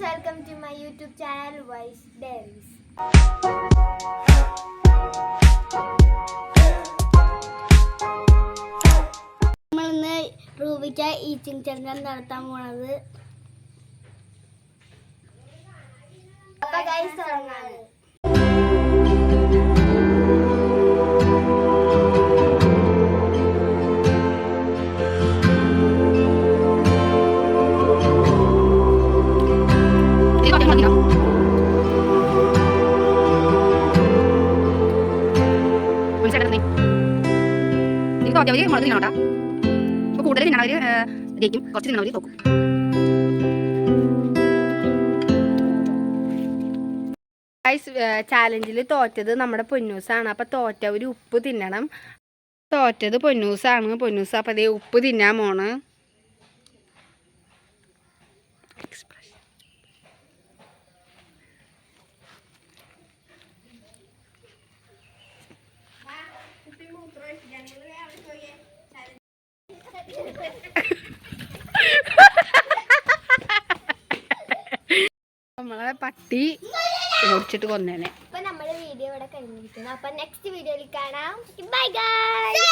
Guys welcome to my YouTube channel wise diaries നമ്മളിന്ന് Rubika eating challenge നടത്താൻ പോണത്. അപ്പൊ ഗൈസ് തുടങ്ങാണ് കൂടുതൽ കുറച്ച് ചാലഞ്ചിൽ തോറ്റത് നമ്മുടെ പൊന്നൂസാണ്. അപ്പം തോറ്റവർ ഉപ്പ് തിന്നണം. തോറ്റത് പൊന്നൂസാണ്. പൊന്നൂസ് അപ്പം അതേ ഉപ്പ് തിന്നാൻ പോണ് നമ്മളെ പട്ടി ഓടിച്ചിട്ട് കൊന്നേനെ. അപ്പൊ നമ്മുടെ വീഡിയോ ഇവിടെ കഴിഞ്ഞിരിക്കുന്നു. അപ്പൊ നെക്സ്റ്റ് വീഡിയോയിൽ കാണാം. Bye guys